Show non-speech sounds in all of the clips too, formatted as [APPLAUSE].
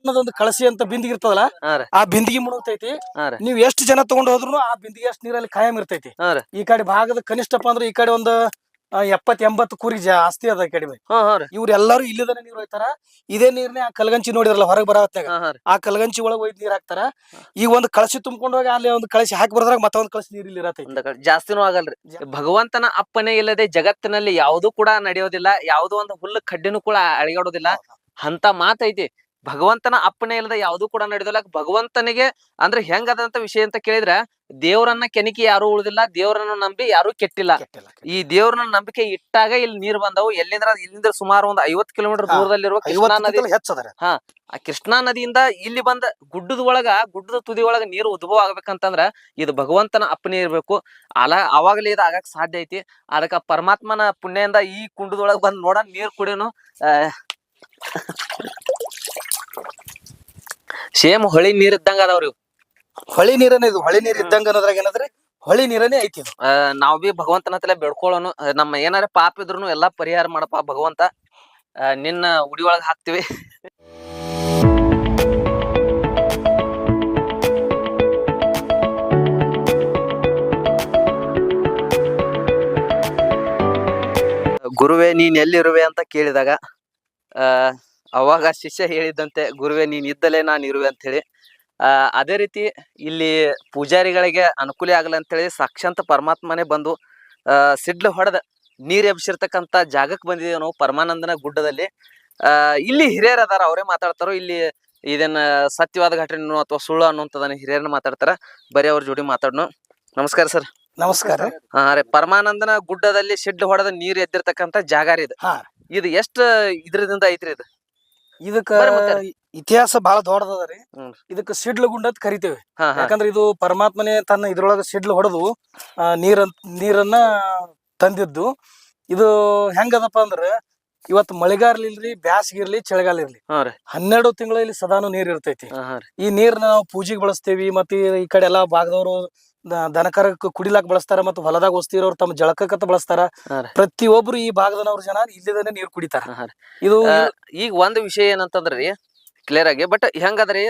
ಅನ್ನೋದೊಂದು ಕಳಸಿ ಅಂತ ಬಿಂದಿಗೆ ಇರ್ತದಲ್ಲ ಆ ಬಿಂದಿಗೆ ಮುಳುಗತೈತಿ. ನೀವ್ ಎಷ್ಟು ಜನ ತಗೊಂಡ್ ಹೋದ್ರು ಆ ಬಿಂದಿಗೆ ಅಷ್ಟು ನೀರಲ್ಲಿ ಕಾಯಂ ಇರ್ತೈತಿ. ಈ ಕಡೆ ಭಾಗದ ಕನಿಷ್ಠಪ್ಪ ಅಂದ್ರೆ ಈ ಕಡೆ ಒಂದು ಎಪ್ಪತ್ ಎಂಬತ್ತು ಕುರಿ ಜಾಸ್ತಿ ಅದ ಕಡಿಮೆ ಇವ್ರೆಲ್ಲಾರು ಇಲ್ಲಿದಾನೆ ನೀರ್ ಹೋಯ್ತಾರ. ಇದೇ ನೀರ್ನೇ ಆ ಕಲಗಂಚಿ ನೋಡಿರಲ್ಲ ಹೊರಗೆ ರೀ. ಆ ಕಲಗಂಚಿ ಒಳಗ್ ಒಯ್ದು ನೀರ್ ಹಾಕ್ತಾರ. ಈಗ ಒಂದು ಕಳಸಿ ತುಂಬ್ಕೊಂಡು ಹೋಗಿ ಅಲ್ಲಿ ಒಂದು ಕಳಸಿ ಹಾಕಿ ಬರ್ದಾಗ ಮತ್ತೊಂದು ಕಳಸಿ ನೀರ್ ಇಲ್ಲಿ ಜಾಸ್ತಿನೂ ಆಗಲ್ರಿ. ಭಗವಂತನ ಅಪ್ಪನೇ ಇಲ್ಲದೆ ಜಗತ್ತಿನಲ್ಲಿ ಯಾವುದು ಕೂಡ ನಡೆಯೋದಿಲ್ಲ. ಯಾವುದೋ ಒಂದು ಹುಲ್ಲು ಕಡ್ಡಿನೂ ಕೂಡ ಅಳಿಗಾಡೋದಿಲ್ಲ ಅಂತ ಮಾತೈತಿ. ಭಗವಂತನ ಅಪ್ಪಣೆ ಇಲ್ಲದೆ ಯಾವುದು ಕೂಡ ನಡೆದಿಲ್ಲ. ಭಗವಂತನಿಗೆ ಅಂದ್ರೆ ಹೆಂಗದಂತ ವಿಷಯ ಅಂತ ಕೇಳಿದ್ರೆ ದೇವರನ್ನ ಕೆನಿಕಿ ಯಾರು ಉಳಿದಿಲ್ಲ ದೇವರನ್ನ ನಂಬಿ ಯಾರು ಕೆಟ್ಟಿಲ್ಲ. ಈ ದೇವರನ್ನ ನಂಬಿಕೆ ಇಟ್ಟಾಗ ಇಲ್ಲಿ ನೀರ್ ಬಂದವು. ಎಲ್ಲಿಂದ್ರ ಇಲ್ಲಿಂದ ಸುಮಾರು ಒಂದು ಐವತ್ ಕಿಲೋಮೀಟರ್ ದೂರದಲ್ಲಿರುವ ಕೃಷ್ಣಾ ನದಿ ಹಾ ಆ ಕೃಷ್ಣಾ ನದಿಯಿಂದ ಇಲ್ಲಿ ಬಂದ ಗುಡ್ಡದ ಒಳಗ ಗುಡ್ಡದ ತುದಿ ಒಳಗ ನೀರು ಉದ್ಭವ ಆಗ್ಬೇಕಂತಂದ್ರ ಇದು ಭಗವಂತನ ಅಪ್ಪನೆ ಇರ್ಬೇಕು. ಅಲ ಅವಾಗಲೇ ಇದು ಆಗಕ್ ಸಾಧ್ಯ ಐತಿ. ಅದಕ್ಕ ಪರಮಾತ್ಮನ ಪುಣ್ಯದಿಂದ ಈ ಕುಂಡದೊಳಗ ಬಂದ್ ನೋಡ ನೀರ್ ಕುಡಿಯೋನು ಸೇಮ್ ಹೊಳಿ ನೀರ್ ಇದ್ದಂಗ ಅದಾವ್ರಿ ಇವು. ಹೊಳಿ ನೀರನೇ ಇದು ಹೊಳಿ ನೀರ್ ಇದ್ದಂಗ ಅನ್ನೋದ್ರಾಗ ಏನಂದ್ರೆ ಹೊಳಿ ನೀರನೇ ಐತಿ ಇದು. ಆ, ನಾವ್ ಬಿ ಭಗವಂತನ ಹತ್ರ ಬೇಡ್ಕೊಳ್ಳೋನು ಆ, ನಮ್ಮ ಏನಾರ ಪಾಪ ಇದ್ರು ಎಲ್ಲಾ ಪರಿಹಾರ ಮಾಡಪ್ಪ ಭಗವಂತ. ಆ, ನಿನ್ನ ಉಡಿ ಒಳಗ ಹಾಕ್ತಿವಿ. ಗುರುವೆ ನೀನ್ ಎಲ್ಲಿರುವೆ ಅಂತ ಕೇಳಿದಾಗ ಆ ಅವಾಗ ಶಿಷ್ಯ ಹೇಳಿದಂತೆ ಗುರುವೆ ನೀನ್ ಇದ್ದಲೇ ನಾನು ಇರುವೆ ಅಂತ ಹೇಳಿ ಅದೇ ರೀತಿ ಇಲ್ಲಿ ಪೂಜಾರಿಗಳಿಗೆ ಅನುಕೂಲ ಆಗಲಿ ಅಂತ ಹೇಳಿ ಸಾಕ್ಷಾಂತ ಪರಮಾತ್ಮನೇ ಬಂದು ಸಿಡ್ಲು ಹೊಡೆದ ನೀರ್ ಎಬ್ಸಿರ್ತಕ್ಕಂತ ಜಾಗಕ್ಕೆ ಬಂದಿದ್ದೇವೆ ನಾವು ಪರಮಾನಂದನ ಗುಡ್ಡದಲ್ಲಿ. ಇಲ್ಲಿ ಹಿರಿಯರ್ ಅದಾರ ಅವರೇ ಮಾತಾಡ್ತಾರೋ ಇಲ್ಲಿ ಇದನ್ನ ಸತ್ಯವಾದ ಘಟನೆ ಅಥವಾ ಸುಳ್ಳು ಅನ್ನುವಂಥದನ್ನ ಹಿರಿಯರನ್ನ ಮಾತಾಡ್ತಾರ ಬರೀ ಅವ್ರ ಜೋಡಿ ಮಾತಾಡ್ನು. ನಮಸ್ಕಾರ ಸರ್. ನಮಸ್ಕಾರ. ಹಾ ರೀ ಪರಮಾನಂದನ ಗುಡ್ಡದಲ್ಲಿ ಸಿಡ್ಲು ಹೊಡೆದ ನೀರ್ ಎದ್ದಿರ್ತಕ್ಕಂಥ ಜಾಗ ರೀ ಇದು. ಇದು ಎಷ್ಟ ಇದ್ರದಿಂದ ಐತ್ರಿ ಇದು? ಇದಕ್ಕ ಇತಿಹಾಸ ಬಹಳ ದೊಡ್ಡದದರಿ. ಇದಕ್ಕ ಸಿಡ್ಲು ಗುಂಡ ಅಂತ ಕರಿತೇವೆ. ಯಾಕಂದ್ರೆ ಇದು ಪರಮಾತ್ಮನೇ ತನ್ನ ಇದ್ರೊಳಗ ಸಿಡ್ಲು ಹೊಡೆದು ನೀರ ನೀರನ್ನ ತಂದಿದ್ದು. ಇದು ಹೆಂಗದಪ್ಪ ಅಂದ್ರ ಇವತ್ತು ಮಳೆಗಾಲ ಇಲ್ರಿ ಬ್ಯಾಸಿಗೆ ಇರ್ಲಿ ಚಳಿಗಾಲ ಇರ್ಲಿ. ಹನ್ನೆರಡು ತಿಂಗಳ ಇಲ್ಲಿ ಸದಾನು ನೀರ್ ಇರ್ತೈತಿ. ಈ ನೀರ್ನ ನಾವು ಪೂಜೆಗೆ ಬಳಸ್ತೇವಿ ಮತ್ತೆ ಈ ಕಡೆ ಎಲ್ಲಾ ಭಾಗದವರು ದನಕರಕ್ಕೆ ಕುಡಿಲಾಕ್ ಬಳಸ್ತಾರ ಮತ್ತು ಹೊಲದಾಗ ಓಸ್ತಿರೋರು ತಮ್ಮ ಜಳಕಕ್ಕಂತ ಬಳಸ್ತಾರ. ಪ್ರತಿಯೊಬ್ರು ಈ ಭಾಗದನವ್ರ ಜನ ಇಲ್ಲದನೆ ನೀರ್ ಕುಡಿತಾರ. ಇದು ಈಗ ಒಂದ್ ವಿಷಯ ಏನಂತಂದ್ರಿ ಕ್ಲಿಯರ್ ಆಗಿ ಬಟ್ ಹೆಂಗಾದ್ರಿ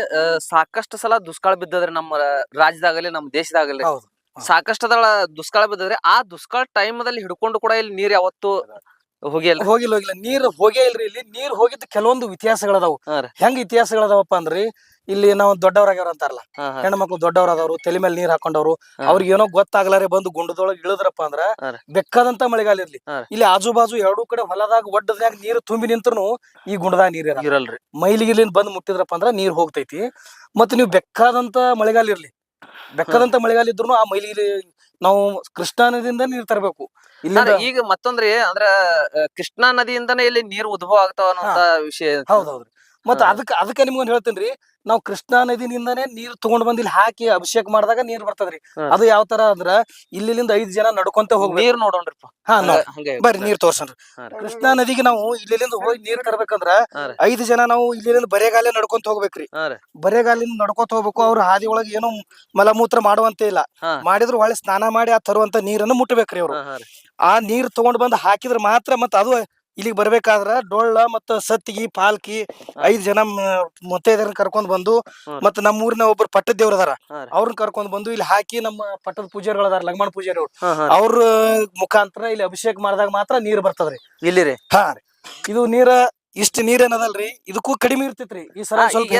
ಸಾಕಷ್ಟು ಸಲ ದುಷ್ಕಾಳ ಬಿದ್ದದ್ರಿ ನಮ್ಮ ರಾಜ್ಯದಾಗಲಿ ನಮ್ಮ ದೇಶದಾಗಲಿ. ಸಾಕಷ್ಟು ದುಷ್ಕಾಳ ಬಿದ್ದದ್ರಿ ಆ ದುಷ್ಕಾಳ ಟೈಮದಲ್ಲಿ ಹಿಡ್ಕೊಂಡು ಕೂಡ ಇಲ್ಲಿ ನೀರ್ ಯಾವತ್ತು ಹೋಗಿಲ್ಲ ಹೋಗಿಲ್ಲ ಹೋಗಿಲ್ಲ. ನೀರ್ ಹೋಗೇ ಇಲ್ರಿ ಇಲ್ಲಿ. ನೀರ್ ಹೋಗಿದ್ದ ಕೆಲವೊಂದು ಇತಿಹಾಸಗಳದಾವು. ಹೆಂಗ ಇತಿಹಾಸಗಳದಾವಪ್ಪ ಅಂದ್ರಿ ಇಲ್ಲಿ ನಾವ್ ದೊಡ್ಡವ್ರಾಗ್ಯಾರ ಅಂತಾರಲ್ಲ? ಹೆಣ್ಣು ಮಕ್ಳು ದೊಡ್ಡವರಾದವ್ರು ತಲೆ ಮೇಲೆ ನೀರ್ ಹಾಕೊಂಡವ್ರು. ಅವ್ರಿಗೆ ಏನೋ ಗೊತ್ತಾಗ್ಲಾರೆ ಬಂದು ಗುಂಡದೊಳಗ್ ಇಳಿದ್ರಪ್ಪ ಅಂದ್ರ. ಬೆಕ್ಕದಂತ ಮಳೆಗಾಲ ಇರ್ಲಿ. ಇಲ್ಲಿ ಆಜು ಬಾಜು ಎರಡೂ ಕಡೆ ಹೊಲದಾಗ ಒಡ್ಡದಾಗ ನೀರು ತುಂಬಿ ನಿಂತ್ರು ಈ ಗುಂಡದಾಗ ನೀರ್ ಇರಲ್ರಿ. ಮೈಲಿಗಿಲಿಂದ ಬಂದ್ ಮುಟ್ಟಿದ್ರಪ್ಪ ಅಂದ್ರ ನೀರ್ ಹೋಗ್ತೈತಿ. ಮತ್ ನೀವು ಬೆಕ್ಕಾದಂತ ಮಳೆಗಾಲ ಇರ್ಲಿ. ಬೆಕ್ಕದಂತ ಮಳೆಗಾಲ ಇದ್ರು ಆ ಮೈಲಿ ನಾವು ಕೃಷ್ಣಾ ನದಿಯಿಂದ ನೀರ್ ತರಬೇಕು. ಇಲ್ಲ ಈಗ ಮತ್ತೊಂದ್ರಿ ಅಂದ್ರ ಕೃಷ್ಣಾ ನದಿಯಿಂದನೇ ಇಲ್ಲಿ ನೀರ್ ಉದ್ಭವ ಆಗ್ತಾವ ಅನ್ನೋ ವಿಷಯ. ಹೌದೌದ್ರಿ ಮತ್ತ ಅದಕ್ಕೆ ಅದಕ್ಕ ನಿಮ್ಗೊಂದು ಹೇಳ್ತೇನ್ರಿ ನಾವು ಕೃಷ್ಣಾ ನದಿನಿಂದಾನೇ ನೀರ್ ತಗೊಂಡ್ ಬಂದ್ ಇಲ್ಲಿ ಹಾಕಿ ಅಭಿಷೇಕ ಮಾಡಿದಾಗ ನೀರ್ ಬರ್ತದ್ರಿ. ಅದು ಯಾವ ತರ ಅಂದ್ರ ಇಲ್ಲಿಂದ ಐದ್ ಜನ ನಡ್ಕೊಂತ ಹೋಗಿ ನೀರ್ ನೋಡೋಣ್ರಿಪ್ಪ. ಹಾ ಬರ್ರಿ ನೀರ್ ತೋರ್ಸನ್ರಿ. ಕೃಷ್ಣಾ ನದಿಗೆ ನಾವು ಇಲ್ಲಿಂದ ಹೋಗಿ ನೀರ್ ತರ್ಬೇಕಂದ್ರ. ಐದ್ ಜನ ನಾವು ಇಲ್ಲಿಂದ ಬರೇಗಾಲೆ ನಡ್ಕೊಂತ ಹೋಗ್ಬೇಕ್ರಿ. ಬರೆಗಾಲಿಂದ ನಡ್ಕೊಂತ ಹೋಗ್ಬೇಕು ಅವ್ರ ಹಾದಿ ಒಳಗೆ ಏನೋ ಮಲಮೂತ್ರ ಮಾಡುವಂತೆ ಇಲ್ಲ. ಮಾಡಿದ್ರು ಒಳ್ಳೆ ಸ್ನಾನ ಮಾಡಿ ಆ ತರುವಂತ ನೀರನ್ನು ಮುಟ್ಟಬೇಕ್ರಿ ಅವ್ರು. ಆ ನೀರ್ ತಗೊಂಡ್ ಬಂದ್ ಹಾಕಿದ್ರ ಮಾತ್ರ ಮತ್ತ ಅದು ಇಲ್ಲಿಗೆ ಬರ್ಬೇಕಾದ್ರ ಡೊಳ್ಳ ಮತ್ತ ಸತ್ತಿಗಿ ಪಾಲ್ಕಿ ಐದ್ ಜನ ಮುತ್ತೈದರನ್ನ ಕರ್ಕೊಂಡ್ ಬಂದು. ಮತ್ತ ನಮ್ಮ ಊರಿನ ಒಬ್ರು ಪಟ್ಟದ ದೇವ್ರ ಅದಾರ. ಅವ್ರನ್ನ ಕರ್ಕೊಂಡ್ ಬಂದು ಇಲ್ಲಿ ಹಾಕಿ ನಮ್ಮ ಪಟ್ಟದ ಪೂಜಾರಿಗಳು ಅದಾರ ಲಂಗಮಣ ಪೂಜಾರಿ ಅವ್ರು ಅವ್ರ ಮುಖಾಂತರ ಇಲ್ಲಿ ಅಭಿಷೇಕ ಮಾಡಿದಾಗ ಮಾತ್ರ ನೀರ್ ಬರ್ತದ್ರಿ. ಇಲ್ಲಿ ರೀ ಹಾ ರೀ. ಇದು ನೀರ ಇಷ್ಟ ನೀರ್ ಏನದಲ್ರಿ? ಇದಕ್ಕೂ ಕಡಿಮೆ ಇರ್ತೈತ್ರಿ. ಈ ಸಲ ಸ್ವಲ್ಪ?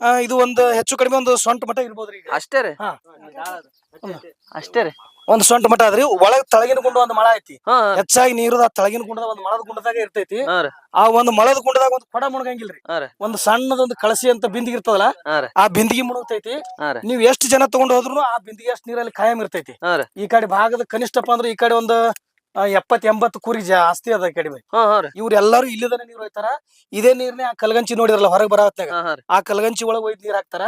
ಆ, ಇದು ಒಂದು ಹೆಚ್ಚು ಕಡಿಮೆ ಒಂದು ಸೊಂಟ ಮಟ್ಟ ಇರ್ಬೋದ್ರಿ ಈಗ. ಅಷ್ಟೇ ರೀ? ಹಾ. ಅಷ್ಟೇ ರೀ. ಒಂದ್ ಸೊಂಟ ಮಟ ಅದ್ರಿ ಒಳಗ್ ತಳಗಿನ ಗುಂಡ ಒಂದ್ ಮಳ ಐತಿ. ಹಾ. ಹೆಚ್ಚಾಗಿ ನೀರದ ಆ ತಳಗಿನ ಗುಂಡದ ಒಂದ್ ಮಳದ ಗುಂಡದಾಗ ಇರ್ತೈತಿ. ಹಾ ರೀ. ಆ ಒಂದ್ ಮಳದ ಗುಂಡದಾಗ ಒಂದ್ ಕೊಡ ಮುಣಗಂಗಿಲ್ರಿ. ಹಾ ರೀ. ಒಂದ್ ಸಣ್ಣದೊಂದ್ ಕಳಸಿ ಅಂತ ಬಿಂದಿಗೆ ಇರ್ತದಲ್ಲ ಹಾ ರೀ. ಆ ಬಿಂದಿಗೆ ಮುಣಗತೈತಿ. ಹಾ ರೀ. ನೀವ್ ಎಷ್ಟ್ ಜನ ತಗೊಂಡ್ ಹೋದ್ರು ಆ ಬಿಂದಿಗೆ ಅಷ್ಟ್ ನೀರಲ್ಲಿ ಕಾಯಂ ಇರ್ತೈತಿ. ಹಾ ರೀ. ಈ ಕಡೆ ಭಾಗದ ಕನಿಷ್ಠಪ್ಪ ಅಂದ್ರೆ ಈ ಕಡೆ ಒಂದು ಎಪ್ಪತ್ ಎಂಬತ್ತು ಕುರಿ ಜಾಸ್ತಿ ಅದ ಕಡಿಮೆ. ಹಾ ಹಾ ರೀ. ಇವ್ರೆಲ್ಲಾರು ಇಲ್ಲಿದಾನೆ ನೀರ್ ಹೋಯ್ತಾರ ಇದೇ ನೀರ್ನೇ ಆ ಕಲಗಂಚಿ ನೋಡಿರಲ್ಲ ಹೊರಗೆ ಬರತ್ನಾಗ ಹಾ ಹಾ ರೀ. ಆ ಕಲಗಂಚಿ ಒಳಗ್ ಒಯ್ದ್ ನೀರ್ ಹಾಕ್ತಾರ.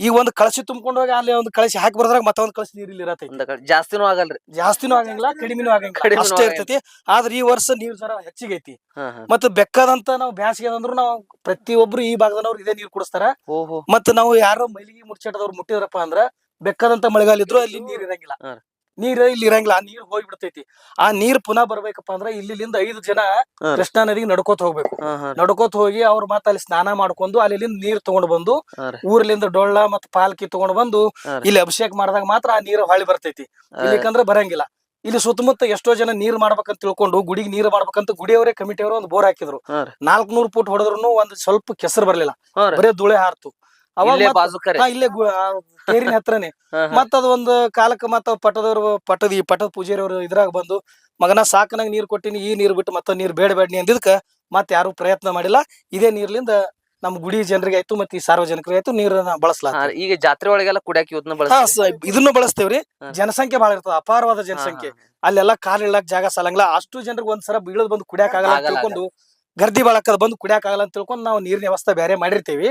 ಈಗ ಒಂದ್ ಕಳಸಿ ತುಂಬ್ಕೊಂಡು ಹೋಗಿ ಅಲ್ಲಿ ಒಂದ್ ಕಳಸಿ ಹಾಕಿ ಬರ್ದಾಗ ಮತ್ತೊಂದ್ ಕಳಸಿ ನೀರ್ ಇಲ್ಲಿ ಇರತೈತಿ. ಒಂದ ಕಡೆ ಜಾಸ್ತಿನೂ ಆಗಲ್ರಿ. ಜಾಸ್ತಿನೂ ಆಗಂಗಿಲ್ಲ ಕಡಿಮೆನೂ ಆಗಂಗಿಲ್ಲ. ಕಡಿಮೆನೂ ಅಷ್ಟೇ ಆಗಂಗಿಲ್ಲ. ಇರ್ತೈತಿ. ಆದ್ರೆ ಈ ವರ್ಷ ನೀರ್ ಜರ ಹೆಚ್ಚಿಗೆ ಐತಿ ಹಾ ಹಾ. ಮತ್ತೆ ಬೆಕ್ಕದಂತ ನಾವು ಬ್ಯಾಸಿಗೆ ಅಂದ್ರು ನಾವು ಪ್ರತಿಯೊಬ್ರು ಈ ಭಾಗದವ್ರು ಇದೇ ನೀರ್ ಕುಡಿಸ್ತಾರ. ಓಹೋ. ಮತ್ತ ನಾವು ಯಾರೋ ಮೈಲಿಗೆ ಮುರ್ಚಾಟದವ್ರು ಮುಟ್ಟಿದ್ರಪ್ಪ ಅಂದ್ರ ಬೆಕ್ಕದಂತ ಮಳೆಗಾಲ ಇದ್ರು ಅಲ್ಲಿ ನೀರ್ ಇರಂಗಿಲ್ಲ. ಹಾ. ನೀರ್ ಇಲ್ಲಿ ಇರಂಗಿಲ್ಲ ಆ ನೀರ್ ಹೋಗ್ಬಿಡ್ತೈತಿ. ಆ ನೀರ್ ಪುನಃ ಬರ್ಬೇಕಪ್ಪ ಅಂದ್ರ ಇಲ್ಲಿಂದ ಐದು ಜನ. ಕೃಷ್ಣಾ ನದಿಗೆ ನಡ್ಕೋತ ಹೋಗ್ಬೇಕು. ನಡ್ಕೋತ ಹೋಗಿ ಅವ್ರ ಮತ್ತ ಅಲ್ಲಿ ಸ್ನಾನ ಮಾಡ್ಕೊಂಡು ಅಲ್ಲಿಂದ ನೀರ್ ತಗೊಂಡ್ ಬಂದು ಊರ್ಲಿಂದ ಡೊಳ್ಳ ಮತ್ತ ಪಾಲ್ಕಿ ತಗೊಂಡ್ ಬಂದು ಇಲ್ಲಿ ಅಭಿಷೇಕ ಮಾಡಿದಾಗ ಮಾತ್ರ ಆ ನೀರ್ ಹೊಳಿ ಬರ್ತೈತಿ. ಇಲ್ಲಿಕಂದ್ರ ಬರಂಗಿಲ್ಲ. ಇಲ್ಲಿ ಸುತ್ತಮುತ್ತ ಎಷ್ಟೋ ಜನ ನೀರ್ ಮಾಡ್ಬೇಕಂತ ತಿಳ್ಕೊಂಡು ಗುಡಿಗೆ ನೀರ್ ಮಾಡ್ಬೇಕಂತ ಗುಡಿಯವರೇ ಕಮಿಟಿಯವರು ಒಂದು ಬೋರ್ ಹಾಕಿದ್ರು. ನಾಲ್ಕ್ ನೂರ್ ನಾಲ್ಕನೂರ್ ಫುಟ್ ಹೊಡೆದ್ರು ಒಂದ್ ಸ್ವಲ್ಪ ಕೆಸರು ಬರ್ಲಿಲ್ಲ. ಬರೇ ಧೂಳೆ ಹಾರ್ತು. ಅವಾಗ ಇಲ್ಲೇ ಮತ್ತ್- ಬಾಜುಕರೆ. ಹಾ, ಇಲ್ಲೇ ಗು- ಆ ತೇರಿನ ಹತ್ರನೇ. [LAUGHS] ಹಾ ಹಾ. ಮತ್ತ ಅದ ಒಂದು ಕಾಲಕ್ಕೆ ಮತ್ತ ಪಟ್ಟದವ್ರು ಪಟ್ಟದ ಈ ಪಟ್ಟದ ಪೂಜಾರಿಯವರು ಇದ್ರಾಗ ಬಂದು ಮಗನ ಸಾಕನಾಗ ನೀರ್ ಕೊಟ್ಟಿನಿ ಈ ನೀರ್ ಬಿಟ್ಟು ಮತ್ತ ನೀರ್ ಬೇಡ ಬೇಡ ಅಂದಿದ್ಕ ಮತ್ತ ಯಾರು ಪ್ರಯತ್ನ ಮಾಡಿಲ್ಲ. ಇದೇ ನೀರ್ಲಿಂದ ನಮ್ ಗುಡಿ ಜನರಿಗೆ ಆಯ್ತು ಮತ್ತೆ ಈ ಸಾರ್ವಜನಿಕರಿಗೆ ಆಯ್ತು ನೀರನ್ನ ಹಾ ಈಗ ಜಾತ್ರೆ ಒಳಗೆಲ್ಲ ಕುಡಿಯಾಕ ಇವತ್ನ ಹಾ ಸ- ಇದನ್ನು ಬಳಸ್ತೇವ್ರಿ. ಹಾ. ಜನಸಂಖ್ಯೆ ಬಹಳ ಇರ್ತದ ಅಪಾರವಾದ ಜನಸಂಖ್ಯೆ. ಅಲ್ಲೆಲ್ಲ ಕಾಲ್ ಇಳಕ್ ಜಾಗ ಸಾಲಂಗಿಲ್ಲ. ಅಷ್ಟು ಜನರಿಗೆ ಒಂದ್ಸಲ ಬೀಳದ್ ಬಂದು ಕುಡಿಯಾಕ ಆಗಲ್ಲ ಆಗಲ್ಲ, ತಿಳ್ಕೊಂಡು ಗರ್ದಿ ಬಾಳಕದ ಬಂದು ಕುಡಿಯಾಕ ಆಗಲ್ಲ ಅಂತ ತಿಳ್ಕೊಂಡು ನಾವು ನೀರಿನ ವ್ಯವಸ್ಥೆ ಬೇರೆ ಮಾಡಿರ್ತೀವಿ.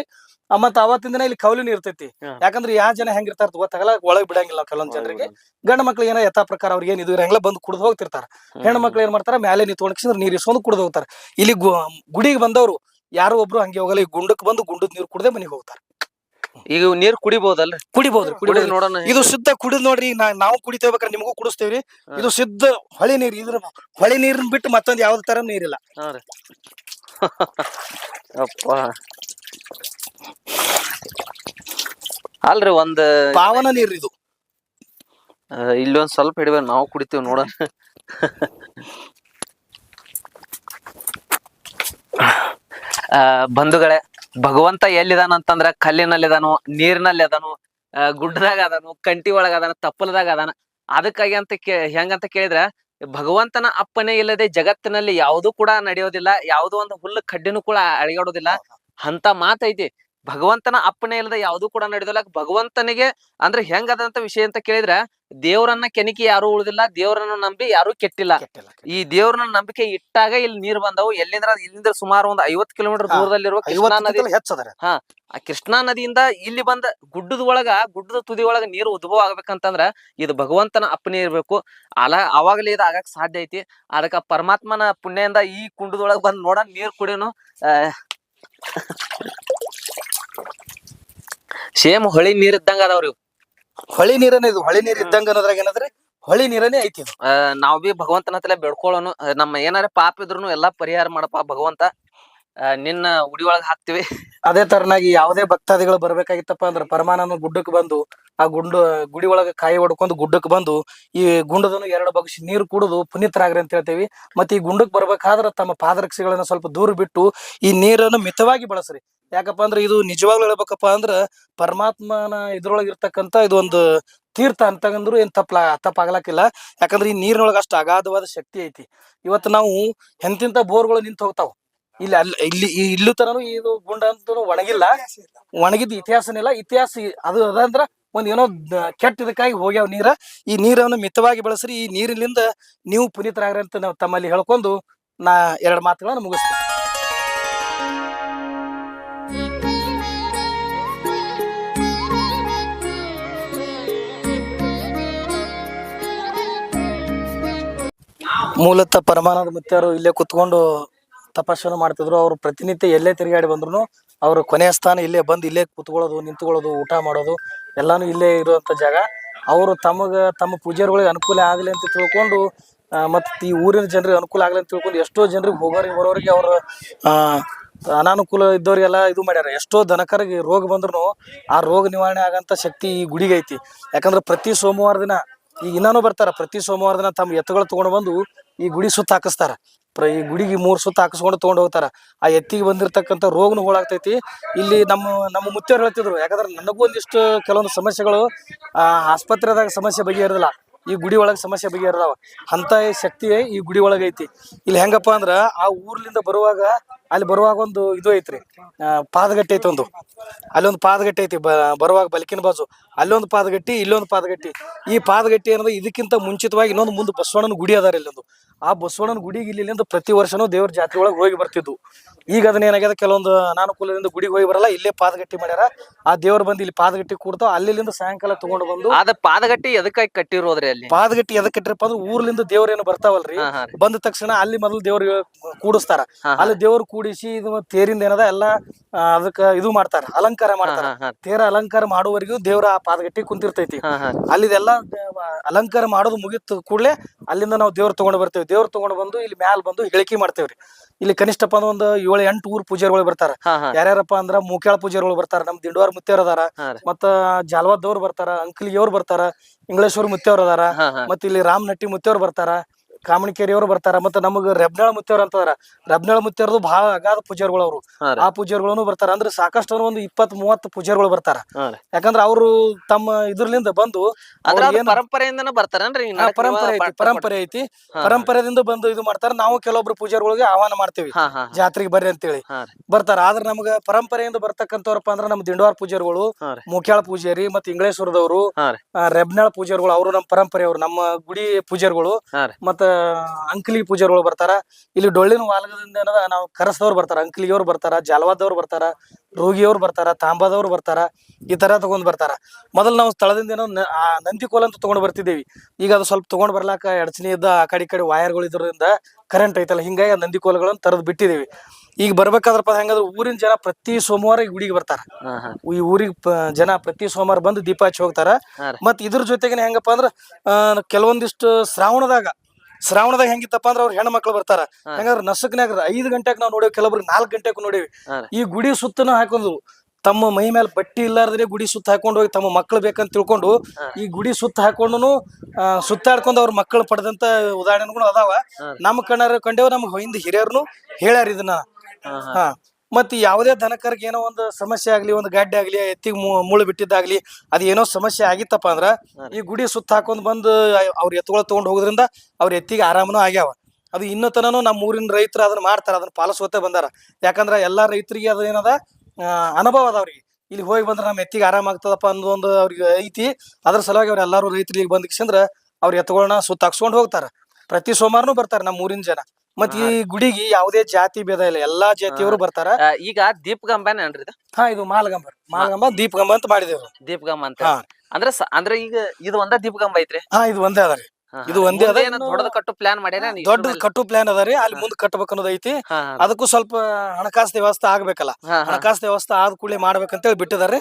ಮತ್ತ ಅವತ್ತಿಂದನ ಅವತ್ತಿನ ದಿನ ಇಲ್ಲಿ ಕೌಲಿನ ಇರ್ತೈತಿ. ಯಾಕಂದ್ರೆ ಯಾವ ಜನ ಹೆಂಗಿರ್ತಾರ ಗೊತ್ತಾಗಲ್ಲ ಒಳಗ್ ಬಿಡಂಗಿಲ್ಲ ಕೆಲವೊಂದ್ ಜನರಿಗೆ. ಗಂಡ ಮಕ್ಳಿಗೆ ಏನೋ ಯಥಾ ಪ್ರಕಾರ ಅವ್ರಿಗೆ ಏನ್ ಇದು ಇರಂಗಿಲ್ಲ ಬಂದು ಕುಡ್ದು ಹೋಗ್ತಿರ್ತಾರ. ಹೆಣ್ಣು ಮಕ್ಳು ಏನ್ ಮಾಡ್ತಾರ ಮ್ಯಾಲೆ ನಿಂತ್ಕೊಂಡ್ಸಿದ್ರೆ ನೀರ್ ಇಸ್ಕೊಂಡು ಕುಡ್ದು ಹೋಗ್ತಾರ. ಇಲ್ಲಿ ಗುಡಿಗೆ ಬಂದವರು ಯಾರೋ ಒಬ್ರು ಹಂಗೆ ಹೋಗಲ್ಲ ಈ ಗುಂಡಕ್ ಬಂದು ಗುಂಡದ್ ನೀರು ಕುಡ್ದೆ ಮನೆಗೆ ಹೋಗ್ತಾರ. ಈಗ ನೀರ್ ಕುಡಿಬಹುದಲ್ರಿ ಕುಡಿಬಹುದು ಕುಡಿದ್ ಕುಡಿಬಹುದು ನೋಡೋಣ ಇದು ಶುದ್ಧ ಕುಡಿದ್ ನೋಡ್ರಿ ನಾವು ಕುಡಿತೇವ್ರೆ ನಿಮಗೂ ಕುಡಿಸ್ತೇವ್ರಿ. ಇದು ಶುದ್ಧ ಹೊಳೆ ನೀರ್ ಇದ್ರ ಹೊಳೆ ನೀರನ್ನ ಬಿಟ್ಟು ಮತ್ತೊಂದ್ ಯಾವ್ದ ತರ ನೀರಿಲ್ಲ. ಹಾ ರೀ. [LAUGHS] ಅಪ್ಪ ಅಲ್ರಿ ಒಂದ್ ಪಾವನ ನೀರ್ ಇದು. ಇಲ್ಲಿ ಇಲ್ಲೊಂದ್ ಸ್ವಲ್ಪ ಹಿಡಿಬೇಕು ನಾವು ಕುಡಿತೀವಿ ನೋಡೋಣ. ಆ, ಬಂಧುಗಳೇ ಭಗವಂತ ಎಲ್ಲಿದಾನ ಅಂತಂದ್ರ ಕಲ್ಲಿನಲ್ಲಿ ಅದಾನು ನೀರಿನಲ್ಲಿ ಅದಾನು ಗುಡ್ಡದಾಗ ಅದಾನು ಕಂಟಿ ಒಳಗ ಅದಾನ ತಪ್ಪಲದಾಗ ಅದಾನ ಅದಕ್ಕಾಗಿ ಅಂತ ಕೇ ಹೆಂಗಂತ ಕೇಳಿದ್ರ ಭಗವಂತನ ಅಪ್ಪನೆ ಇಲ್ಲದೆ ಜಗತ್ತಿನಲ್ಲಿ ಯಾವುದು ಕೂಡ ನಡೆಯೋದಿಲ್ಲ ಯಾವುದೋ ಒಂದು ಹುಲ್ಲು ಕಡ್ಡಿನೂ ಕೂಡ ಅಡಗಾಡೋದಿಲ್ಲ. ಅಂತ ಮಾತೈತಿ. ಭಗವಂತನ ಅಪ್ಪಣೆ ಇಲ್ಲದೆ ಯಾವುದು ಕೂಡ ನಡೆದಿಲ್ಲ. ಭಗವಂತನಿಗೆ ಅಂದ್ರೆ ಹೆಂಗದಂತ ವಿಷಯ ಅಂತ ಕೇಳಿದ್ರ ದೇವರನ್ನ ಕೆನಿಕೆ ಯಾರು ಉಳಿದಿಲ್ಲ ದೇವರನ್ನ ನಂಬಿ ಯಾರು ಕೆಟ್ಟಿಲ್ಲ. ಈ ದೇವರನ್ನ ನಂಬಿಕೆ ಇಟ್ಟಾಗ ಇಲ್ಲಿ ನೀರ್ ಬಂದವು. ಎಲ್ಲಿಂದ್ರ ಇಲ್ಲಿಂದ ಸುಮಾರು ಒಂದು ಐವತ್ ಕಿಲೋಮೀಟರ್ ದೂರದಲ್ಲಿರುವ ಕೃಷ್ಣಾ ನದಿ ಹಾ ಆ ಕೃಷ್ಣಾ ನದಿಯಿಂದ ಇಲ್ಲಿ ಬಂದ ಗುಡ್ಡದ ಒಳಗ ಗುಡ್ಡದ ತುದಿ ಒಳಗ ನೀರು ಉದ್ಭವ ಆಗ್ಬೇಕಂತಂದ್ರ ಇದು ಭಗವಂತನ ಅಪ್ಪನೆ ಇರ್ಬೇಕು. ಅಲ ಅವಾಗಲೇ ಇದು ಆಗಕ್ ಸಾಧ್ಯ ಐತಿ. ಅದಕ್ಕ ಪರಮಾತ್ಮನ ಪುಣ್ಯದಿಂದ ಈ ಕುಂಡದೊಳಗ ಬಂದ್ ನೋಡ ನೀರ್ ಕುಡಿಯೋನು ಸೇಮ್ ಹೊಳಿ ನೀರ್ ಇದ್ದಂಗ ಅದಾವ್ರಿ ಇವು. ಹೊಳಿ ನೀರನೇ ಇದು ಹೊಳಿ ನೀರ್ ಇದ್ದಂಗ ಅನ್ನೋದ್ರಾಗ ಏನಂದ್ರೆ ಹೊಳಿ ನೀರನೇ ಐತಿ ಇದು. ಆ, ನಾವ್ ಬಿ ಭಗವಂತನ ಹತ್ರ ಬೇಡ್ಕೊಳ್ಳೋನು ಆ, ನಮ್ಮ ಏನಾರ ಪಾಪ ಇದ್ರು ಎಲ್ಲಾ ಪರಿಹಾರ ಮಾಡಪ್ಪ ಭಗವಂತ. ಆ, ನಿನ್ನ ಉಡಿ ಒಳಗ ಹಾಕ್ತಿವಿ. ಅದೇ ತರನಾಗಿ ಯಾವುದೇ ಭಕ್ತಾದಿಗಳು ಬರ್ಬೇಕಾಗಿತ್ತಪ್ಪ ಅಂದ್ರೆ ಪರಮಾನಂದ ಗುಡ್ಡಕ್ಕೆ ಬಂದು ಆ ಗುಂಡು ಗುಡಿ ಒಳಗ ಕಾಯಿ ಹೊಡ್ಕೊಂಡು ಗುಡ್ಡಕ್ಕೆ ಬಂದು ಈ ಗುಂಡದನ್ನು ಎರಡು ಬಗ್ಸಿ ನೀರು ಕುಡಿದು ಪುನೀತರಾಗ್ರಿ ಅಂತ ಹೇಳ್ತೇವಿ. ಮತ್ತೆ ಈ ಗುಂಡಕ್ಕೆ ಬರ್ಬೇಕಾದ್ರ ತಮ್ಮ ಪಾದರಕ್ಷೆಗಳನ್ನ ಸ್ವಲ್ಪ ದೂರ ಬಿಟ್ಟು ಈ ನೀರನ್ನು ಮಿತವಾಗಿ ಬಳಸ್ರಿ. ಯಾಕಪ್ಪ ಅಂದ್ರೆ ಇದು ನಿಜವಾಗ್ಲೂ ಹೇಳ್ಬೇಕಪ್ಪ ಅಂದ್ರ ಪರಮಾತ್ಮನ ಇದ್ರೊಳಗೆ ಇರ್ತಕ್ಕಂತ ಇದು ಒಂದು ತೀರ್ಥ ಅಂತಂದ್ರು ಏನ್ ತಪ್ಪ ತಪ್ಪಾಗ್ಲಾಕಿಲ್ಲ ಯಾಕಂದ್ರೆ ಈ ನೀರಿನೊಳಗೆ ಅಷ್ಟು ಅಗಾಧವಾದ ಶಕ್ತಿ ಐತಿ. ಇವತ್ತು ನಾವು ಎಂತಿಂತ ಬೋರ್ಗಳು ನಿಂತು ಹೋಗ್ತಾವ. ಇಲ್ಲಿ ಅಲ್ಲಿ ಇಲ್ಲಿ ಇಲ್ಲೂ ತರನು ಇದು ಗುಂಡ ಅಂತ ಒಣಗಿಲ್ಲ. ಒಣಗಿದ ಇತಿಹಾಸನಿಲ್ಲ. ಇತಿಹಾಸ ಅದು ಅದಂದ್ರ ಒಂದ್ ಏನೋ ಕೆಟ್ಟ ಇದಕ್ಕಾಗಿ ಹೋಗ್ಯಾವ ನೀರ. ಈ ನೀರನ್ನು ಮಿತವಾಗಿ ಬಳಸ್ರಿ. ಈ ನೀರಿನಿಂದ ನೀವು ಪುನೀತರಾಗ್ರಿ ಅಂತ ನಾವು ತಮ್ಮಲ್ಲಿ ಹೇಳ್ಕೊಂಡು ನಾ ಎರಡು ಮಾತುಗಳನ್ನ ಮುಗಿಸ್ತೀನಿ. ಮೂಲತಃ ಪರಮಾನಂದ ಮುತ್ಯಾರು ಇಲ್ಲೇ ಕುತ್ಕೊಂಡು ತಪಾಸಣೆ ಮಾಡ್ತಿದ್ರು. ಅವರು ಪ್ರತಿನಿತ್ಯ ಎಲ್ಲೇ ತಿರುಗಾಡಿ ಬಂದ್ರು ಅವರು ಕೊನೆಯ ಸ್ಥಾನ ಇಲ್ಲೇ ಬಂದು ಇಲ್ಲೇ ಕುತ್ಕೊಳ್ಳೋದು, ನಿಂತ್ಕೊಳ್ಳೋದು, ಊಟ ಮಾಡೋದು, ಎಲ್ಲಾನು ಇಲ್ಲೇ ಇರುವಂತ ಜಾಗ. ಅವರು ತಮಗ, ತಮ್ಮ ಪೂಜಾರಿಗಳಿಗೆ ಅನುಕೂಲ ಆಗಲಿ ಅಂತ ತಿಳ್ಕೊಂಡು ಮತ್ತು ಈ ಊರಿನ ಜನರಿಗೆ ಅನುಕೂಲ ಆಗಲಿ ಅಂತ ತಿಳ್ಕೊಂಡು ಎಷ್ಟೋ ಜನರಿಗೆ ಹೋಗೋರಿಗೆ, ಬರೋರಿಗೆ ಅವ್ರ ಅನಾನುಕೂಲ ಇದ್ದವ್ರಿಗೆಲ್ಲ ಇದು ಮಾಡ್ಯಾರ. ಎಷ್ಟೋ ದನಕರಿಗೆ ರೋಗ ಬಂದ್ರು ಆ ರೋಗ ನಿವಾರಣೆ ಆಗಂತ ಶಕ್ತಿ ಈ ಗುಡಿಗೆ ಐತಿ ಯಾಕಂದ್ರೆ ಪ್ರತಿ ಸೋಮವಾರ ದಿನ ಈಗ ಇನ್ನೂ ಬರ್ತಾರ. ಪ್ರತಿ ಸೋಮವಾರ ತಮ್ಮ ಎತ್ತುಗಳು ತಗೊಂಡು ಬಂದು ಈ ಗುಡಿ ಸುತ್ತ ಹಾಕಿಸ್ತಾರ. ಪ್ರ ಈ ಗುಡಿಗೆ ಮೂರ್ ಸುತ್ತ ಹಾಕಿಸ್ಕೊಂಡು ತಗೊಂಡು ಹೋಗ್ತಾರ. ಆ ಎತ್ತಿಗೆ ಬಂದಿರತಕ್ಕಂತ ರೋಗನು ಹೋಳಾಗ್ತೈತಿ. ಇಲ್ಲಿ ನಮ್ಮ ನಮ್ಮ ಮುತ್ತೆಯವ್ರು ಹೇಳ್ತಿದ್ರು. ಯಾಕಂದ್ರೆ ನನಗೂ ಒಂದಿಷ್ಟು ಕೆಲವೊಂದು ಸಮಸ್ಯೆಗಳು, ಆ, ಆಸ್ಪತ್ರೆದಾಗ ಸಮಸ್ಯೆ ಬಗೆಹರಿದಿಲ್ಲ. ಈ ಗುಡಿ ಒಳಗೆ ಸಮಸ್ಯೆ ಬಗೆಹರಿದಾವ ಅಂತ ಶಕ್ತಿ ಈ ಗುಡಿ ಒಳಗೆ ಐತಿ. ಇಲ್ಲಿ ಹೆಂಗಪ್ಪ ಅಂದ್ರ ಆ ಊರ್ಲಿಂದ ಬರುವಾಗ ಅಲ್ಲಿ ಬರುವಾಗ ಒಂದು ಇದು ಐತ್ರಿ ಪಾದಗಟ್ಟಿ ಐತಿ ಒಂದು. ಅಲ್ಲೊಂದು ಪಾದಗಟ್ಟಿ ಐತಿ ಬರುವಾಗ ಬಲಕಿನ ಬಾಜು. ಅಲ್ಲೊಂದು ಪಾದಗಟ್ಟಿ ಇಲ್ಲೊಂದು ಪಾದಗಟ್ಟಿ. ಈ ಪಾದಗಟ್ಟಿ ಅನ್ನೋದು ಇದಕ್ಕಿಂತ ಮುಂಚಿತವಾಗಿ ಇನ್ನೊಂದು ಮುಂದೆ ಬಸವಣ್ಣನ ಗುಡಿ ಅದಾರ ಇಲ್ಲೊಂದು ಆ ಬಸವಣ್ಣನ ಗುಡಿಗೆ ಇಲ್ಲಿಂದ ಪ್ರತಿ ವರ್ಷನೂ ದೇವ್ರ ಜಾತ್ರೆ ಒಳಗೆ ಹೋಗಿ ಬರ್ತಿದ್ವು. ಈಗ ಅದನ್ನ ಏನಾಗ್ಯದ? ಕೆಲವೊಂದು ಅನಾನುಕೂಲದಿಂದ ಗುಡಿಗೆ ಹೋಗಿ ಬರಲ್ಲ ಇಲ್ಲೇ ಪಾದಗಟ್ಟಿ ಮಾಡ್ಯಾರ. ಆ ದೇವ್ರ ಬಂದು ಇಲ್ಲಿ ಪಾದಗಟ್ಟಿ ಕೂಡ್ತಾವ ಅಲ್ಲಿಂದ ಸಾಯಂಕಾಲ ತಗೊಂಡು ಬಂದು ಅದ ಪಾದಗಟ್ಟಿ ಎದಕ್ಕಾಗಿ ಕಟ್ಟಿರೋದ್ರಿ ಅಲ್ಲಿ? ಪಾದಗಟ್ಟಿ ಎದಕ್ ಕಟ್ಟಿರಪ್ಪ ಅಂದ್ರೆ ಊರ್ಲಿಂದ ದೇವ್ರೇನು ಬರ್ತಾವಲ್ರಿ? ಹಾ ಹಾ ಬಂದ ತಕ್ಷಣ ಅಲ್ಲಿ ಮೊದಲು ದೇವ್ರ ಕೂಡಿಸ್ತಾರ. ಅಲ್ಲಿ ದೇವ್ರ ಕೂಡಿಸಿ ಇದು ತೇರಿಂದ ಏನದ ಎಲ್ಲ ಅದಕ್ಕ ಇದು ಮಾಡ್ತಾರ ಅಲಂಕಾರ ಮಾಡ್ತಾರ. ತೇರ ಅಲಂಕಾರ ಮಾಡುವವರೆಗೂ ದೇವ್ರ ಆ ಪಾದಗಟ್ಟಿ ಕುಂತಿರ್ತೈತಿ. ಅಲ್ಲಿದೆಲ್ಲ ಅಲಂಕಾರ ಮಾಡೋದು ಮುಗಿತ್ ಕೂಡಲೇ ಅಲ್ಲಿಂದ ನಾವು ದೇವ್ರ ತಗೊಂಡು ಬರ್ತೇವೆ. ದೇವ್ರ ತಗೊಂಡು ಬಂದು ಇಲ್ಲಿ ಮ್ಯಾಲ್ ಬಂದು ಹೇಳಿಕೆ ಮಾಡ್ತೇವ್ರಿ. ಇಲ್ಲಿ ಕನಿಷ್ಠಪ್ಪ ಅಂದ್ರೆ ಒಂದು ಏಳು ಎಂಟು ಊರ್ ಪೂಜಾರಿಗಳು ಬರ್ತಾರ. ಯಾರ್ಯಾರಪ್ಪ ಅಂದ್ರ ಮೂಕ್ಯಾಳ ಪೂಜಾರಿಗಳು ಬರ್ತಾರ ನಮ್ ದಿಂಡವಾರ ಮುತ್ತೇವ್ರ ಅದಾರ ಮತ್ತ ಜಾಲ್ವಾದವ್ರು ಬರ್ತಾರ ಅಂಕಲಿಯವ್ರು ಬರ್ತಾರ ಇಂಗ್ಲೇಶ್ವರ್ ಮುತ್ತೇವ್ರ ಅದಾರ ಮತ್ತ ಇಲ್ಲಿ ರಾಮನಟ್ಟಿ ಮುತ್ತೇವ್ರು ಬರ್ತಾರ. ಕಾಮಣಿಕೇರಿಯವ್ರು ಬರ್ತಾರ ಮತ್ತೆ ನಮಗ ರೆಬ್ನಾಳ ಮುತ್ತೇವ್ರ ಅಂತಾರ ರೆಬ್ನಾಳ ಮುತ್ತೇವ್ರದು ಬಹಳ ಅಗಾಧ ಪೂಜಾರಿಗಳು ಅವ್ರು. ಆ ಪೂಜಾರಿಗಳನ್ನು ಬರ್ತಾರ. ಅಂದ್ರೆ ಸಾಕಷ್ಟು ಒಂದು ಇಪ್ಪತ್ ಮೂವತ್ತು ಪೂಜಾರಿಗಳು ಬರ್ತಾರ ಯಾಕಂದ್ರೆ ಅವರು ತಮ್ಮ ಇದ್ರಲಿಂದ ಬಂದು ಪರಂಪರೆಯಿಂದ ಬರ್ತಾರ ಬರ್ತಾರನ್ರಿ ಪರಂಪರೆ ಐತಿ ಪರಂಪರೆ ಐತಿ. ಹಾ. ಪರಂಪರೆದಿಂದ ಬಂದು ಇದು ಮಾಡ್ತಾರ. ನಾವು ಕೆಲವೊಬ್ರು ಪೂಜಾರಿಗಳಿಗೆ ಆಹ್ವಾನ ಮಾಡ್ತೇವಿ. ಜಾತ್ರೆಗೆ ಬರ್ರಿ ಅಂತೇಳಿ. ಬರ್ತಾರ. ಆದ್ರ ನಮಗ ಪರಂಪರೆಯಿಂದ ಬರ್ತಕ್ಕಂಥವ್ರಪ್ಪ ಅಂದ್ರ ನಮ್ ದಿಂಡವಾರ ಪೂಜಾರಿಗಳು ಮುಖ್ಯಾಳ ಪೂಜಾರಿ ಮತ್ತೆ ಇಂಗ್ಲೇಶ್ವರದವರು ರೆಬ್ನಾಳ ಪೂಜಾರಿಗಳು ಅವರು ನಮ್ಮ ಪರಂಪರೆಯವರು ನಮ್ಮ ಗುಡಿ ಪೂಜಾರಿಗಳು ಮತ್ತ ಅಂಕಲಿ ಪೂಜಾರಿಗಳು ಬರ್ತಾರ. ಇಲ್ಲಿ ಡೊಳ್ಳಿನ ವಾಲಗದಿಂದ ಏನದ ನಾವು ಕರಸದವ್ರು ಬರ್ತಾರ ಅಂಕಲಿಯವ್ರು ಬರ್ತಾರ ಜಾಲವಾದವ್ರು ಬರ್ತಾರ ರೋಗಿಯವ್ರು ಬರ್ತಾರ ತಾಂಬಾದವ್ರು ಬರ್ತಾರ ಈ ತರ ತಗೊಂಡ್ ಬರ್ತಾರ. ಮೊದಲು ನಾವು ಸ್ಥಳದಿಂದ ಏನೋ ನ- ನಂದಿ ಕೋಲ್ ಅಂತ ತಗೊಂಡ್ ಬರ್ತಿದ್ದೇವಿ. ಈಗ ಅದು ಸ್ವಲ್ಪ ತಗೊಂಡ್ ಬರ್ಲಾಕ ಎಡಚನೆ ಇದ್ದ ಆ ಕಡೆ ಈ ಕಡೆ ವೈರ್ಗಳು ಇದ್ರಿಂದ ಕರೆಂಟ್ ಐತಲ್ಲ ಹಿಂಗಾಗಿ ಆ ನಂದಿ ಕೋಲ್ಗಳನ್ನ ತರದ್ ಬಿಟ್ಟಿದೇವಿ ಈಗ ಬರ್ಬೇಕಾದ್ರಪ್ಪ ಹೆಂಗಂದ್ರೆ ಊರಿನ ಜನ ಪ್ರತಿ ಸೋಮವಾರ ಈ ಗುಡಿಗೆ ಬರ್ತಾರ. ಈ ಊರಿಗೆ ಜನ ಪ್ರತಿ ಸೋಮವಾರ ಬಂದು ದೀಪ ಹಚ್ಚಿ ಹೋಗ್ತಾರ. ಮತ್ ಇದ್ರ ಜೊತೆಗೆ ಹೆಂಗಪ್ಪ ಅಂದ್ರ ಕೆಲವೊಂದಿಷ್ಟು ಶ್ರಾವಣದಾಗ ಶ್ರಾವಣದಾಗ ಹೆಂಗಿತ್ತಪ್ಪ ಅಂದ್ರೆ ಅವ್ರ ಹೆಣ್ಣು ಮಕ್ಳು ಬರ್ತಾರ ಹೆಂಗಾದ್ರೆ ನಸುಕ್ನಾಗ ಐದು ಗಂಟೆಗೆ ನಾವು ನೋಡೇವಿ ಕೆಲವೊಬ್ರು ನಾಲ್ಕು ಗಂಟೆಕ್ ನೋಡೇವಿ. ಈ ಗುಡಿ ಸುತ್ತನ ಹಾಕೊಂಡು ತಮ್ಮ ಮೈ ಮೇಲೆ ಬಟ್ಟಿ ಇಲ್ಲಾರ್ದ್ರೆ ಗುಡಿ ಸುತ್ತ ಹಾಕೊಂಡು ಹೋಗಿ ತಮ್ಮ ಮಕ್ಳು ಬೇಕಂತ ತಿಳ್ಕೊಂಡು ಈ ಗುಡಿ ಸುತ್ತ ಹಾಕೊಂಡು ಸುತ್ತಾಡ್ಕೊಂಡು ಅವ್ರ ಮಕ್ಕಳು ಪಡೆದಂತ ಉದಾಹರಣೆಗಳು ಅದಾವ. ನಮ್ ನಮ್ಮ ಕಣ್ಣಾರ ಕಂಡೇವ್ ನಮ್ಗೆ ಹಿಂದ್ ಹಿರಿಯರ್ನು ಹೇಳ್ಯಾರ ಇದನ್ನ. ಹಾ. ಮತ್ ಯಾವುದೇ ದನಕರ್ಗೆ ಏನೋ ಒಂದು ಸಮಸ್ಯೆ ಆಗ್ಲಿ ಒಂದು ಗಡ್ಡೆ ಆಗ್ಲಿ ಎತ್ತಿಗೆ ಮುಳ್ಳು ಬಿಟ್ಟಿದ್ದಾಗ್ಲಿ ಅದೇನೋ ಏನೋ ಸಮಸ್ಯೆ ಆಗಿತ್ತಪ್ಪ ಅಂದ್ರ ಈ ಗುಡಿ ಸುತ್ತ ಹಾಕೊಂಡ್ ಬಂದು ಅವ್ರ ಎತ್ತುಗಳು ತಗೊಂಡ್ ಹೋಗೋದ್ರಿಂದ ಅವ್ರ ಎತ್ತಿಗೆ ಆರಾಮನೂ ಆಗ್ಯಾವ. ಅದು ಇನ್ನೂ ತನನು ನಮ್ಮ ಊರಿನ ರೈತರು ಅದನ್ನ ಮಾಡ್ತಾರ ಅದನ್ನ ಪಾಲಿಸೋತೆ ಬಂದಾರ. ಯಾಕಂದ್ರ ಎಲ್ಲಾ ರೈತರಿಗೆ ಅದು ಏನದ ಅನುಭವ ಅದ ಅವ್ರಿಗೆ. ಇಲ್ಲಿ ಹೋಗಿ ಬಂದ್ರೆ ನಮ್ಮ ಎತ್ತಿಗೆ ಆರಾಮ ಆಗ್ತದಪ್ಪ ಅನ್ನೋ ಒಂದು ಅವ್ರಿಗೆ ಐತಿ. ಅದ್ರ ಸಲುವಾಗಿ ಅವ್ರ ಎಲ್ಲಾರು ರೈತರಿಗೆ ಬಂದ್ ಅವ್ರ ಎತ್ತುಗಳನ್ನ ಸುತ್ತ ಹಾಕ್ಸ್ಕೊಂಡ್ ಹೋಗ್ತಾರ. ಪ್ರತಿ ಸೋಮವಾರನು ಬರ್ತಾರೆ ನಮ್ಮ ಊರಿನ ಜನ. ಮತ್ ಈ ಗುಡಿಗೆ ಯಾವುದೇ ಜಾತಿ ಭೇದ ಇಲ್ಲ. ಎಲ್ಲಾ ಜಾತಿಯವರು ಬರ್ತಾರ. ಆ, ಈಗ ದೀಪಗಂಬನೇ ಅನ್ರಿ ಇದು? ಹಾ ಇದು ಮಾಲಗಂಬ ಮಾಲಗಂಬ ದೀಪಗಂಬ ಅಂತ ಮಾಡಿದೇವ್ರು. ದೀಪಗಂಬ ಅಂತ. ಅಂದ್ರೆ ಅಂದ್ರ ಸ- ಅಂದ್ರ ಈಗ ಇದು ಒಂದ ದೀಪಗಂಬ ಐತ್ರಿ? ಹಾ ಇದು ಒಂದೇ ಅದ ರೀ. ಇದು. ಒಂದೇ ಅದ, ದೊಡ್ಡದ ಕಟ್ಟು ಪ್ಲಾನ್ ಮಾಡ್ಯಾರ ದೊಡ್ಡ ಕಟ್ಟು ಪ್ಲಾನ್ ಅದ ರೀ. ಅಲ್ಲಿ ಮುಂದ್ ಕಟ್ಟಬೇಕು ಅನ್ನೋದು ಐತಿ ಅದಕ್ಕೂ ಸ್ವಲ್ಪ ಹಣಕಾಸು ವ್ಯವಸ್ಥೆ ಆಗ್ಬೇಕಲ್ಲ. ಹಣಕಾಸು ವ್ಯವಸ್ಥೆ ಆದ ಕೂಡಲೇ ಮಾಡ್ಬೇಕಂತೇಳಿ ಬಿಟ್ಟಿದಾರೆ.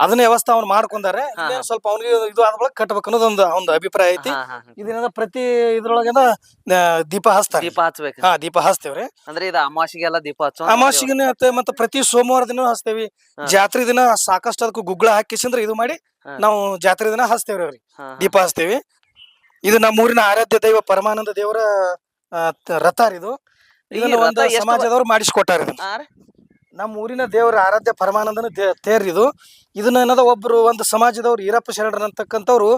ಅದನ್ನ ವ್ಯವಸ್ಥೆ ಅವ್ನು ಮಾಡ್ಕೊಂಡಾರೆ. ಸ್ವಲ್ಪ ಅವ್ನಿಗೆ ಇದು ಆದ ಬಳಿಕ ಕಟ್ಟಬೇಕು ಅನ್ನೋದು ಒಂದು ಒಂದು ಅಭಿಪ್ರಾಯ ಐತಿ. ಇದನ್ನ. ಪ್ರತಿ ಇದ್ರೊಳಗಿನ ಆ, ದೀಪ ಹಚ್ತಾರೆ. ದೀಪ ಹಚ್ಬೇಕು. ಹಾ ದೀಪ ಹಚ್ತೇವ್ರಿ ಅಂದ್ರೆ ಇದು ಅಮಾವಾಸಿಗೆಲ್ಲ ದೀಪ ಹಚ್ಚ ಅಮಾವಾಸಿಗೆ ಮತ್ತೆ ಪ್ರತಿ ಸೋಮವಾರ ದಿನ ಹಚ್ತೇವಿ. ಜಾತ್ರೆ ದಿನ ಸಾಕಷ್ಟು ಅದಕ್ಕೂ ಗುಗ್ಗಳ ಹಾಕಿಸಿಂದ್ರ ಇದು ಮಾಡಿ. ನಾವು ಜಾತ್ರೆ ದಿನ ಹಚ್ತೇವ್ರಿ. ದೀಪ ಹಚ್ತೇವಿ. ಇದು ನಮ್ಮ ಊರಿನ ಆರಾಧ್ಯ ದೈವ ಪರಮಾನಂದ ದೇವರ ರಥ ಇದು. ಇದನ್ನ ಒಂದು ಸಮಾಜದವ್ರು ಮಾಡಿಸ್ಕೊಟ್ಟಾರ ನಮ್ಮ ಊರಿನ ದೇವರ ಆರಾಧ್ಯ ಪರಮಾನಂದನ ತೇರ್ ಇದು. ಇದನ್ನ ಏನದ ಒಬ್ರು ಒಂದು ಸಮಾಜದವ್ರು ಈರಪ್ಪ ಶರಣರ್ ಅಂತಕ್ಕಂಥವ್ರು.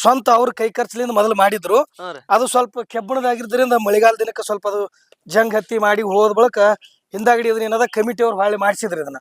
ಸ್ವಂತ ಅವ್ರ ಕೈ ಖರ್ಚಲಿಂದ ಮೊದಲು ಮಾಡಿದ್ರು. ಅದು ಸ್ವಲ್ಪ ಕೆಬ್ಬಣದಾಗಿದ್ದರಿಂದ ಮಳೆಗಾಲ ದಿನಕ್ಕೆ ಸ್ವಲ್ಪ ಅದು ಜಂಗ್ ಹತ್ತಿ ಮಾಡಿ ಹೋದ ಬಳಕ ಹಿಂದಾಗಡಿ ಇದನ್ನ ಏನದ ಕಮಿಟಿ ಅವ್ರು ಹಾಳೆ ಮಾಡಿಸಿದ್ರು ಇದನ್ನ.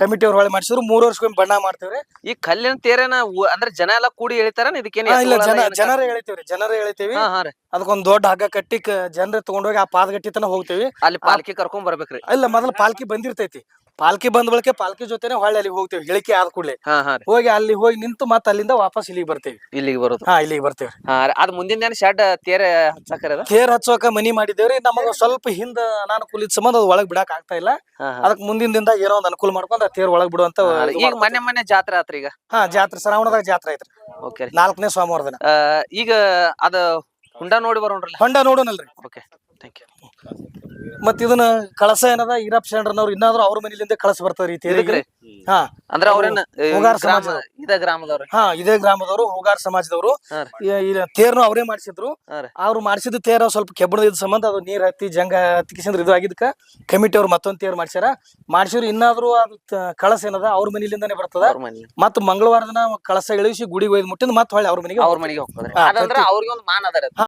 ಕಮಿಟಿ ಅವ್ರ ಹೊಳೆ ಮಾಡಿಸಿದ್ರು ಮೂರು ವರ್ಷಕ್ಕೊಮ್ಮೆ ಬಣ್ಣ ಮಾಡ್ತೇವ್ರಿ. ಈ ಕಲ್ಲಿನ ತೇರೇನ ಅಂದ್ರ ಅಂದ್ರೆ ಜನ ಎಲ್ಲಾ ಕೂಡಿ ಎಳಿತಾರ ಇದಕ್ಕೇನ್ ಹಾ, ಇಲ್ಲ ಎತ್ತುಗಳೆಲ್ಲ ಜನ ಜನರೇ ಎಳಿತೇವ್ರಿ ಜನರೇ ಎಳಿತೇವಿ. ಹಾ ಹಾ ರೀ. ಅದಕ್ಕೊಂದ್ ದೊಡ್ಡ ಹಗ್ಗ ಕಟ್ಟಿ ಜನರ ತಗೊಂಡೋಗಿ ಆ ಪಾದಗಟ್ಟಿ ತನ ಹೋಗ್ತೇವಿ. ಅಲ್ಲಿ ಪಾಲ್ಕಿ ಕರ್ಕೊಂಡ್ ಬರ್ಬೇಕ್ರಿ. ಇಲ್ಲ ಮೊದಲ ಪಾಲ್ಕಿ ಬಂದಿರ್ತೈತಿ. ಪಾಲ್ಕಿ ಬಂದ ಬಳಿಕ ಪಾಲ್ಕಿ ಜೊತೆನೆ ಹೊಳ್ಳಿ ಅಲ್ಲಿಗೆ ಹೋಗ್ತೇವೆ ಹೇಳಿಕೆ ಆದ ಕೂಡಲೇ. ಹಾ ಹಾ ರೀ. ಹೋಗಿ ಅಲ್ಲಿ ಹೋಗಿ ನಿಂತು ಮತ್ತೆ ಅಲ್ಲಿಂದ ವಾಪಸ್ ಇಲ್ಲಿಗೆ ಬರ್ತೇವೆ. ಇಲ್ಲಿಗೆ ಬರೋದು. ಹಾ ಇಲ್ಲಿಗೆ ಬರ್ತೇವೆ ಹಾ ರೀ. ಅದ್ ಮುಂದಿನ ದಿನ ಶೆಡ್ ತೇರ ಹಚ್ಚಾಕರಿ ತೇರ್ ಹಚ್ಚೋಕ ಮನಿ ಮಾಡಿದೇವ್ರಿ ನಮಗ ಸ್ವಲ್ಪ ಹಿಂದ ಅನಾನುಕೂಲ ಇದ್ ಸಂಬಂಧ ಅದು ಒಳಗ್ ಬಿಡಾಕ್ ಆಗ್ತಾ ಇಲ್ಲ. ಹಾ, ಹಾ. ಅದಕ್ ಮುಂದಿನ ದಿನದಾಗ ಏನೋ ಒಂದ್ ಅನುಕೂಲ ಮಾಡ್ಕೊಂಡ್ ಆ ತೇರ್ ಒಳಗ್ ಬಿಡುವಂತ. ಇದು ಈಗ ಮನೆ ಮೊನ್ನೆ ಮೊನ್ನೆ ಜಾತ್ರೆ ಆತ್ರಿ ಈಗ? ಹಾ ಜಾತ್ರೆ ಶ್ರಾವಣದಾಗ ಜಾತ್ರೆ ಐತ್ರಿ. ಓಕೆ ರೀ. ನಾಲ್ಕನೇ ಸೋಮವಾರ ದಿನ. ಆ, ಈಗ ಅದ ಹುಂಡ ನೋಡಿ ಬರೋಣ್ರಲ್ಲ? ಹೊಂಡ ನೋಡೋಣಲ್ರಿ ಓಕೆ ಥ್ಯಾಂಕ್ ಯು ಮತ್ ಇದನ್ನ ಕಳಸ ಏನದ? ಈರಪ್ಪ ಶರಣರವ್ರು ಇನ್ನಾದ್ರೂ ಅವ್ರ ಮನೆಯಿಂದ ಕಳಸ ಬರ್ತಾವ್ರಿ ರೀತಿ ಹಾ. ಅಂದ್ರ ಅವ್ರೇನ ಈ ಹೋಗಾರ್ ಗ್ರಾಮ ಸಮಾಜದವ್ರು. ಇದ ಗ್ರಾಮದವ್ರಿ. ಹಾ ಇದೇ ಗ್ರಾಮದವರು ಹೋಗಾರ್ ಸಮಾಜದವರು. ಹಾ ರೀ. ಈ- ಈ ತೇರ್ನು ಅವರೇ ಮಾಡಿಸಿದ್ರು. ಹಾ ರೀ. ಅವ್ರು ಮಾಡಿಸಿದ ತೇರ ಸ್ವಲ್ಪ ಕೆಬ್ಬಣದ ಇದ್ ಸಂಬಂಧ ಅದು ನೀರ್ ಹತ್ತಿ ಜಂಗ ಹತ್ತಿಕಿಸಂದ್ರ ಇದು ಆಗಿದ್ಕ ಕಮಿಟಿ ಅವ್ರು ಮತ್ತೊಂದ್ ತೇರ್ ಮಾಡ್ಸ್ಯಾರ. ಮಾಡ್ಸಿದ್ರು ಇನ್ನಾದ್ರೂ ಅದು ತ- ಕಳಸ ಏನದ? ಅವ್ರ ಮನೆಯಿಂದನೇ ಬರ್ತದ. ಅವ್ರ ಮನೆ ಮತ್ ಮಂಗಳವಾರ ದಿನ ಕಳಸ ಇಳಿಸಿ ಗುಡಿಗೆ ಒಯ್ದು ಮುಟ್ಟಿದ್ ಮತ್ ಹೊಳ್ಳಿ ಅವ್ರ ಮನೆಗೆ ಅವ್ರ ಮನೆಗೆ ಹೋಗ್ತದ್ರಿ. ಹಾ, ಅದಂದ್ರ ಅವ್ರಿಗೆ ಒಂದು ಮಾನ